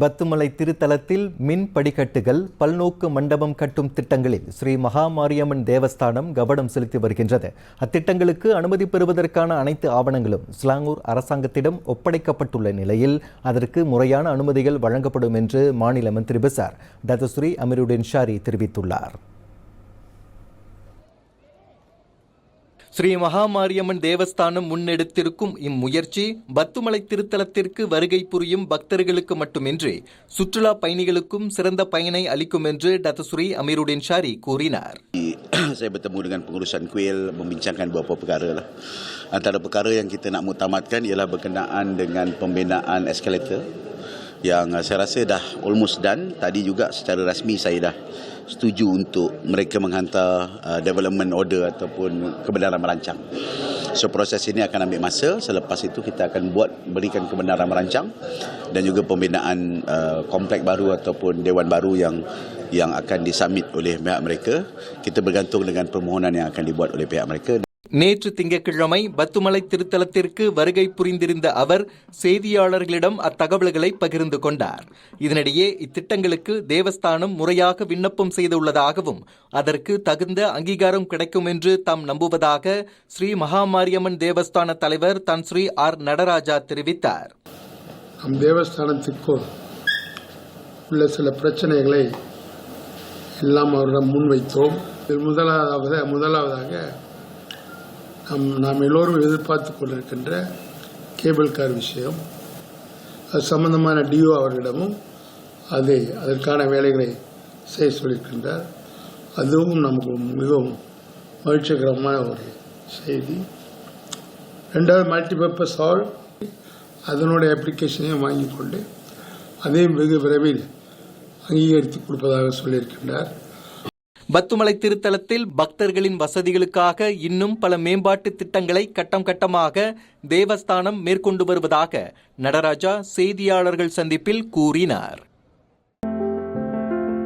பத்துமலை திருத்தலத்தில் மின் படிக்கட்டுகள் பல்நோக்கு மண்டபம் கட்டும் திட்டங்களில் ஸ்ரீ மகாமாரியம்மன் தேவஸ்தானம் கவனம் செலுத்தி வருகின்றது. அத்திட்டங்களுக்கு அனுமதி பெறுவதற்கான அனைத்து ஆவணங்களும் ஸ்லாங்கூர் அரசாங்கத்திடம் ஒப்படைக்கப்பட்டுள்ள நிலையில் அதற்கு முறையான அனுமதிகள் வழங்கப்படும் என்று மாநில மந்திரி பிசார். தத்தஸ்ரீ அமீருடின் ஷாரி தெரிவித்துள்ளார். ஸ்ரீ மகாமாரியம்மன் தேவஸ்தானம் முன்னெடுத்திருக்கும் இம்முயற்சி பத்துமலை திருத்தலத்திற்கு வருகை புரியும் பக்தர்களுக்கு மட்டுமின்றி சுற்றுலா பயணிகளுக்கும் சிறந்த பயனை அளிக்கும் என்று டத்தஸ்ரீ அமீருடின் ஷாரி கூறினார் saya bertemu dengan pengurusan kuil membincangkan beberapa perkara lah. Antara perkara yang kita nak mutamatkan ialah berkenaan dengan pembinaan eskalator yang uh, saya rasa dah almost done. Tadi juga secara rasmi saya dah setuju untuk mereka menghantar uh, development order ataupun kebenaran merancang. So proses ini akan ambil masa. Selepas itu kita akan buat berikan kebenaran merancang dan juga pembinaan uh, komplek baru ataupun dewan baru yang yang akan disubmit oleh pihak mereka. Kita bergantung dengan permohonan yang akan dibuat oleh pihak mereka. நேற்று திங்கட்கிழமை பத்துமலை திருத்தலத்திற்கு வருகை புரிந்திருந்த அவர் செய்தியாளர்களிடம் அத்தகவல்களை பகிர்ந்து கொண்டார். இதனிடையே இத்திட்டங்களுக்கு தேவஸ்தானம் முறையாக விண்ணப்பம் செய்துள்ளதாகவும் அதற்கு தகுந்த அங்கீகாரம் கிடைக்கும் என்று தாம் நம்புவதாக ஸ்ரீ மகாமாரியம்மன் தேவஸ்தான தலைவர் தன் ஸ்ரீ ஆர் நடராஜா தெரிவித்தார். நம் தேவஸ்தானத்திற்கும் உள்ள சில பிரச்சனைகளை எல்லாம் அவரிடம் முன்வைத்தோம். இதில் முதலாவதாக முதலாவதாக நம் நாம் எல்லோரும் எதிர்பார்த்து கொண்டிருக்கின்ற கேபிள் கார் விஷயம் அது சம்பந்தமான டிஓ அவர்களிடமும் அதை அதற்கான வேலைகளை செய்ய சொல்லியிருக்கின்றார். அதுவும் நமக்கு மிகவும் மகிழ்ச்சிகரமான ஒரு செய்தி. ரெண்டாவது மல்டிபர்பஸ் ஹால் அதனுடைய அப்ளிகேஷனையும் வாங்கி கொண்டு அதையும் வெகு விரைவில் அங்கீகரித்து கொடுப்பதாக சொல்லியிருக்கின்றார். பத்துமலை திருத்தலத்தில் பக்தர்களின் வசதிகளுக்காக இன்னும் பல மேம்பாட்டு திட்டங்களை கட்டம் கட்டமாக தேவஸ்தானம் மேற்கொண்டு வருவதாக நடராஜா செய்தியாளர்கள் சந்திப்பில் கூறினார்.